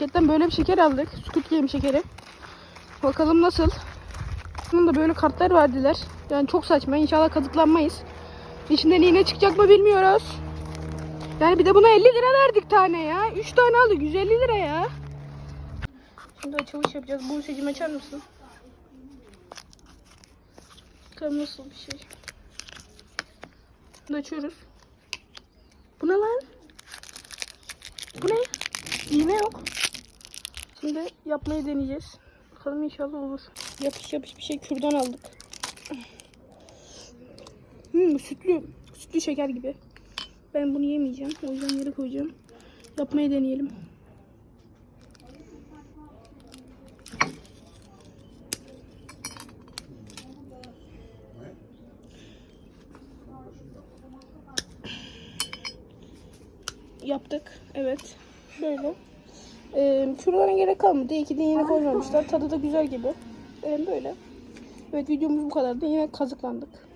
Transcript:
marketten böyle bir şeker aldık. Squid Game şekeri. Bakalım nasıl. Bunun da böyle kartlar verdiler. Yani çok saçma. İnşallah kazıklanmayız. İçinden iğne çıkacak mı bilmiyoruz. Yani bir de buna 50 lira verdik tane ya. 3 tane aldık 150 lira ya. Şimdi açılış yapacağız. Bu seçim açar mısın? Bakalım nasıl bir şey. Bunu açıyoruz. Bu ne lan? Bu ne? İğne yok. Şimdi yapmayı deneyeceğiz. Bakalım inşallah olur. Yapış yapış bir şey kürdan aldık. Hmm, sütlü. Sütlü şeker gibi. Ben bunu yemeyeceğim. O yüzden yere koyacağım. Yapmayı deneyelim. Yaptık. Evet. Şöyle. Ee, kürdana gerek kalmadı. İki de yine koymamışlar. Tadı da güzel gibi. Ee, böyle. Evet videomuz bu kadardı. Yine kazıklandık.